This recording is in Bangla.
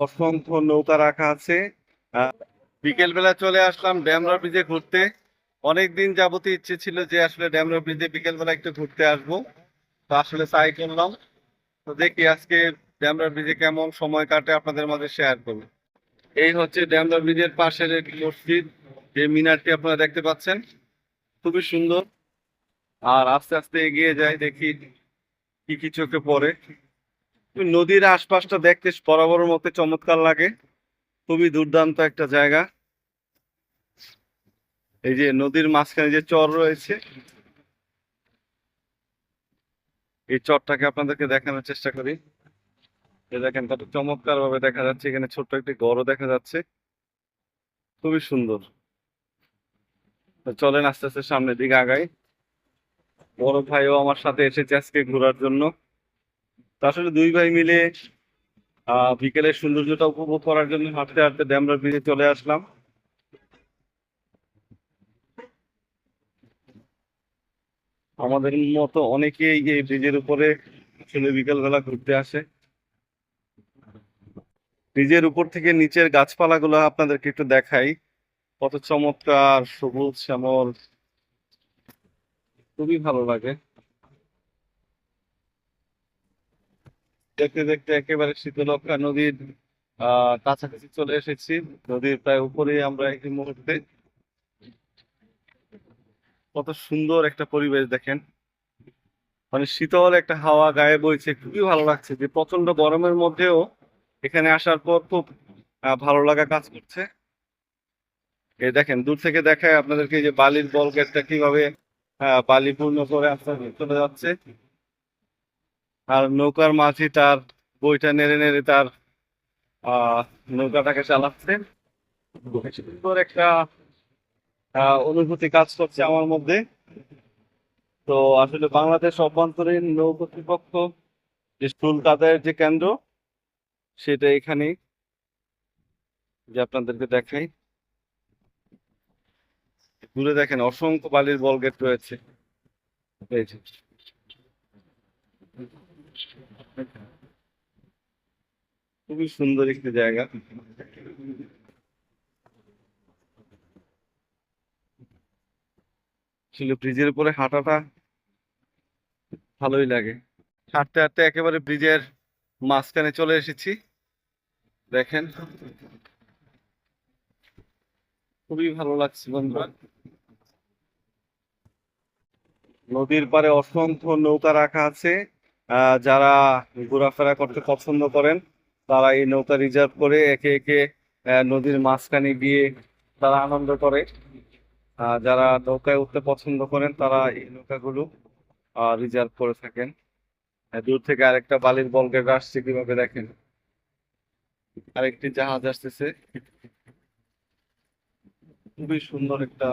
অসংখ্য নৌকা রাখা আছে। বিকেল বেলা চলে আসলাম ড্যামরা ব্রিজে ঘুরতে। অনেক দিন যাবতীয় ইচ্ছে ছিল যে আসলে ড্যামরা ব্রিজে বিকেল বেলা একটু ঘুরতে আসব। তো আসলে তাই করলাম। তো দেখি আজকে ড্যামরা ব্রিজে কেমন সময় কাটে আপনাদের মাঝে শেয়ার করব। এই হচ্ছে ড্যামরা ব্রিজের পাশের মসজিদ, যে মিনারটি আপনারা দেখতে পাচ্ছেন। খুবই সুন্দর। আর আস্তে আস্তে এগিয়ে যাই দেখি কি কি চোখে পড়ে। নদীর আশপাশটা দেখতে বরাবর মতো চমৎকার লাগে। খুবই দুর্দান্ত একটা জায়গা। এই যে নদীর মাঝখানে যে চর রয়েছে, এই চরটাকে আপনাদেরকে দেখানোর চেষ্টা করি। দেখেন কত চমৎকার ভাবে দেখা যাচ্ছে, এখানে ছোট্ট একটি গড়ও দেখা যাচ্ছে। খুবই সুন্দর। চলেন আস্তে আস্তে সামনের দিকে আগাই। বড় ভাইও আমার সাথে এসেছে আজকে ঘোরার জন্য। তো আসলে দুই ভাই মিলে বিকেলের সৌন্দর্যটা উপভোগ করার জন্য হাঁটতে হাঁটতে ড্যামরা ব্রিজে চলে আসলাম। আমাদের মতো অনেকেই এই ব্রিজের উপরে আসলে বিকেলবেলা ঘুরতে আসে। ব্রিজের উপর থেকে নিচের গাছপালাগুলো আপনাদেরকে একটু দেখাই। কত চমৎকার সবুজ শ্যামল। খুবই ভালো লাগে। দেখতে দেখতে একেবারে শীতলক্ষা নদীর কাছাকাছি চলে এসেছি। নদীর প্রায় উপরেই আমরা এই মুহূর্তে। কত সুন্দর একটা পরিবেশ দেখেন। মানে শীতল একটা হাওয়া গায়ে বইছে, খুবই ভালো লাগছে যে প্রচণ্ড গরমের মধ্যেও এখানে আসার পর খুব ভালো লাগা কাজ করছে। এই দেখেন, দূর থেকে দেখায় আপনাদেরকে যে বালির বল গেটটা কীভাবে বালি পূর্ণ করে আস্তে চলে যাচ্ছে। আর নৌকার মাঝি তার বইটা নেড়ে নেড়ে তার নৌকাটাকে চালাচ্ছে। সুন্দর একটা অনুভূতি কাজ করছে আমার মধ্যে। তো আসলে বাংলাদেশ অভ্যন্তরীণ নৌ কর্তৃপক্ষ যে স্কুল কাদের যে কেন্দ্র, সেটা এখানে যে আপনাদেরকে দেখাই। দূরে দেখেন, অসংখ্য বালির বলগেট রয়েছে। খুবই সুন্দর একটি জায়গা। ছিল ব্রিজের উপরে হাঁটাটা ভালোই লাগে। হাঁটতে হাঁটতে একেবারে ব্রিজের মাঝখানে চলে এসেছি। দেখেন। খুবই ভালো লাগছে বন্ধুরা। নদীর পারে অসংখ্য নৌকা রাখা আছে। যারা ঘোরাফেরা করতে পছন্দ করেন, তারা এই নৌকা রিজার্ভ করে একে একে নদীর মাঝখানে গিয়ে তারা আনন্দ করে। যারা নৌকায় উঠতে পছন্দ করেন, তারা এই নৌকাগুলো রিজার্ভ করে থাকেন। দূর থেকে আরেকটা বালির বলকে আসছে কীভাবে দেখেন? আরেকটি জাহাজ আসতেছে। খুবই সুন্দর একটা